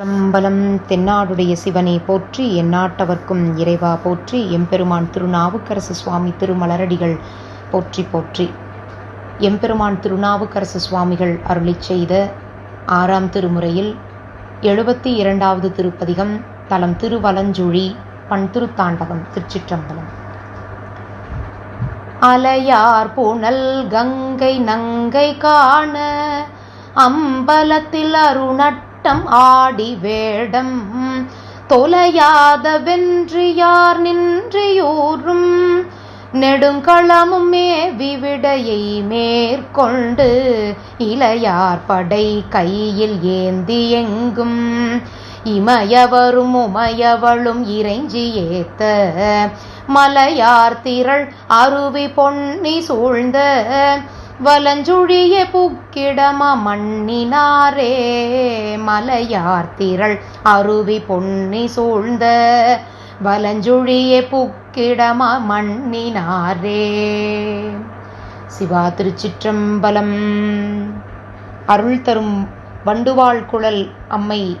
சிற்றம்பலம் தென்னாடுடைய சிவனை போற்றி எந்நாட்டவர்க்கும் இறைவா போற்றி எம்பெருமான் திருநாவுக்கரசு சுவாமி திருமலரடிகள் போற்றி போற்றி. எம்பெருமான் திருநாவுக்கரசு சுவாமிகள் அருளி செய்த ஆறாம் திருமுறையில் எழுபத்தி இரண்டாவது திருப்பதிகம் தலம் திருவலஞ்சுழி பண் திருத்தாண்டகம் திருச்சிற்றம்பலம். அலையார் புனல் கங்கை நங்கை காண அம்பலத்தில் ஆட்டம் ஆடி வேடம். தொலையாத வென்றியார் நின்றியூரும் நெடுங்களமும் மேவிவிடையை மேற்கொண்டு இளையார் படை கையில் ஏந்தி எங்கும். இமயவரும் உமையவளும் இறைஞ்சி ஏத்த மலையார் திரள் அருவி பொன்னி சூழ்ந்த வலஞ்சுழிய புக்கிடம மண்ணினாரே மலையார் திரள் அருவி பொன்னி சூழ்ந்த வலஞ்சுழிய புக்கிடம மண்ணினாரே. சிவா திருச்சிற்றம்பலம். அருள் தரும் வண்டுவாள் குழல் அம்மை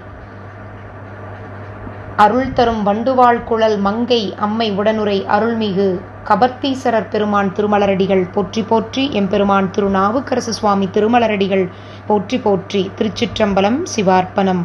அருள் தரும் வண்டுவாள் குழல் மங்கை அம்மை உடனுரை அருள்மிகு. கபர்த்தீசரர் பெருமான் திருமலரடிகள் போற்றி போற்றி எம்பெருமான் திருநாவுக்கரசு சுவாமி திருமலரடிகள் போற்றி போற்றி. திருச்சிற்றம்பலம் சிவார்ப்பணம்.